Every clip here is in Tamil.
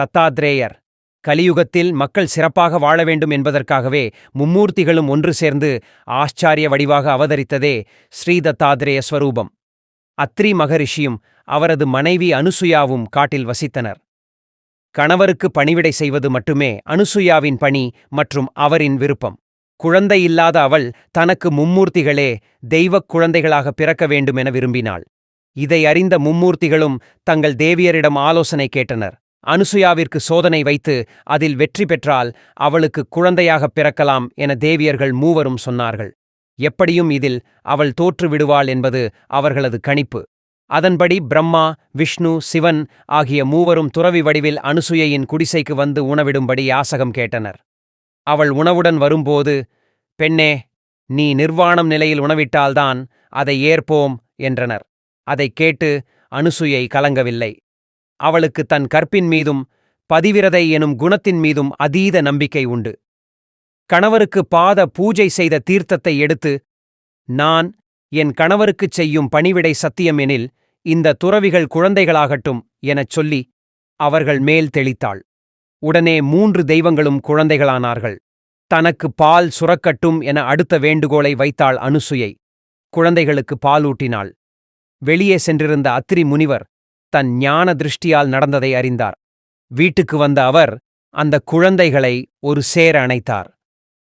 தத்தாத்ரேயர். கலியுகத்தில் மக்கள் சிறப்பாக வாழ வேண்டும் என்பதற்காகவே மும்மூர்த்திகளும் ஒன்று சேர்ந்து ஆச்சாரிய வடிவாக அவதரித்ததே ஸ்ரீ தத்தாத்ரேய ஸ்வரூபம். அத்ரி மகரிஷியும் அவரது மனைவி அனுசுயாவும் காட்டில் வசித்தனர். கணவருக்கு பணிவிடை செய்வது மட்டுமே அனுசுயாவின் பணி மற்றும் அவரின் விருப்பம். குழந்தை இல்லாத அவள் தனக்கு மும்மூர்த்திகளே தெய்வக் குழந்தைகளாக பிறக்க வேண்டுமென விரும்பினாள். இதை அறிந்த மும்மூர்த்திகளும் தங்கள் தேவியரிடம் ஆலோசனை கேட்டனர். அனுசுயாவிற்கு சோதனை வைத்து அதில் வெற்றி பெற்றால் அவளுக்கு குழந்தையாகப் பிறக்கலாம் என தேவியர்கள் மூவரும் சொன்னார்கள். எப்படியும் இதில் அவள் தோற்றுவிடுவாள் என்பது அவர்களது கணிப்பு. அதன்படி பிரம்மா விஷ்ணு சிவன் ஆகிய மூவரும் துறவி வடிவில் அனுசுயையின் குடிசைக்கு வந்து உணவிடும்படி யாசகம் கேட்டனர். அவள் உணவுடன் வரும்போது பெண்ணே நீ நிர்வாணம் நிலையில் உணவிட்டால்தான் அதை ஏற்போம் என்றனர். அதைக் கேட்டு அனுசுயை கலங்கவில்லை. அவளுக்கு தன் கற்பின் மீதும் பதிவிரதை எனும் குணத்தின் மீதும் அதீத நம்பிக்கை உண்டு. கணவருக்கு பாத பூஜை செய்த தீர்த்தத்தை எடுத்து நான் என் கணவருக்குச் செய்யும் பணிவிடை சத்தியம் எனில் இந்த துறவிகள் குழந்தைகளாகட்டும் எனச் சொல்லி அவர்கள் மேல் தெளித்தாள். உடனே மூன்று தெய்வங்களும் குழந்தைகளானார்கள். தனக்கு பால் சுரக்கட்டும் என அடுத்த வேண்டுகோளை வைத்தாள் அனுசுயை. குழந்தைகளுக்கு பாலூட்டினாள். வெளியே சென்றிருந்த அத்திரி முனிவர் தன் ஞான திருஷ்டியால் நடந்ததை அறிந்தார். வீட்டுக்கு வந்த அவர் அந்த குழந்தைகளை ஒரு சேர அணைத்தார்.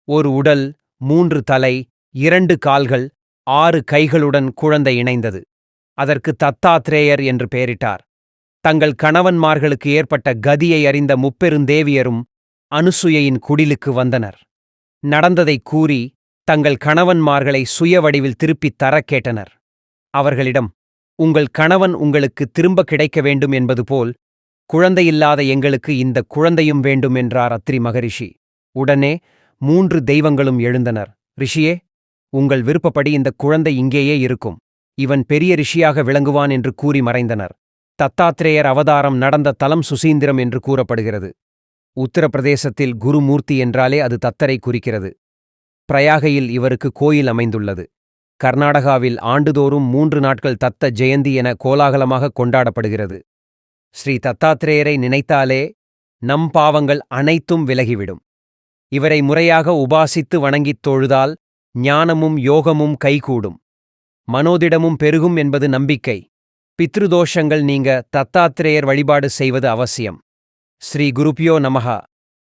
ஒரு உடல் மூன்று தலை இரண்டு கால்கள் ஆறு கைகளுடன் குழந்தை இணைந்தது. அதற்கு தத்தாத்ரேயர் என்று பெயரிட்டார். தங்கள் கணவன்மார்களுக்கு ஏற்பட்ட கதியை அறிந்த முப்பெருந்தேவியரும் அனுசுயையின் குடிலுக்கு வந்தனர். நடந்ததைக் கூறி தங்கள் கணவன்மார்களை சுய வடிவில் திருப்பித் தரக் கேட்டனர். அவர்களிடம் உங்கள் கணவன் உங்களுக்கு திரும்ப கிடைக்க வேண்டும் என்பது போல் குழந்தையில்லாத எங்களுக்கு இந்த குழந்தையும் வேண்டும் என்றார் அத்ரி மகரிஷி. உடனே மூன்று தெய்வங்களும் எழுந்தனர். ரிஷியே உங்கள் விருப்பப்படி இந்த குழந்தை இங்கேயே இருக்கும். இவன் பெரிய ரிஷியாக விளங்குவான் என்று கூறி மறைந்தனர். தத்தாத்ரேயர் அவதாரம் நடந்த தலம் சுசீந்திரம் என்று கூறப்படுகிறது. உத்தரப்பிரதேசத்தில் குருமூர்த்தி என்றாலே அது தத்தரை குறிக்கிறது. பிரயாகையில் இவருக்கு கோயில் அமைந்துள்ளது. கர்நாடகாவில் ஆண்டுதோறும் மூன்று நாட்கள் தத்த ஜெயந்தி என கோலாகலமாக கொண்டாடப்படுகிறது. ஸ்ரீ தத்தாத்ரேயரை நினைத்தாலே நம் பாவங்கள் அனைத்தும் விலகிவிடும். இவரை முறையாக உபாசித்து வணங்கித் தொழுதால் ஞானமும் யோகமும் கைகூடும். மனோதிடமும் பெருகும் என்பது நம்பிக்கை. பித்ருதோஷங்கள் நீங்க தத்தாத்ரேயர் வழிபாடு செய்வது அவசியம். ஸ்ரீ குருப்பியோ நமஹா.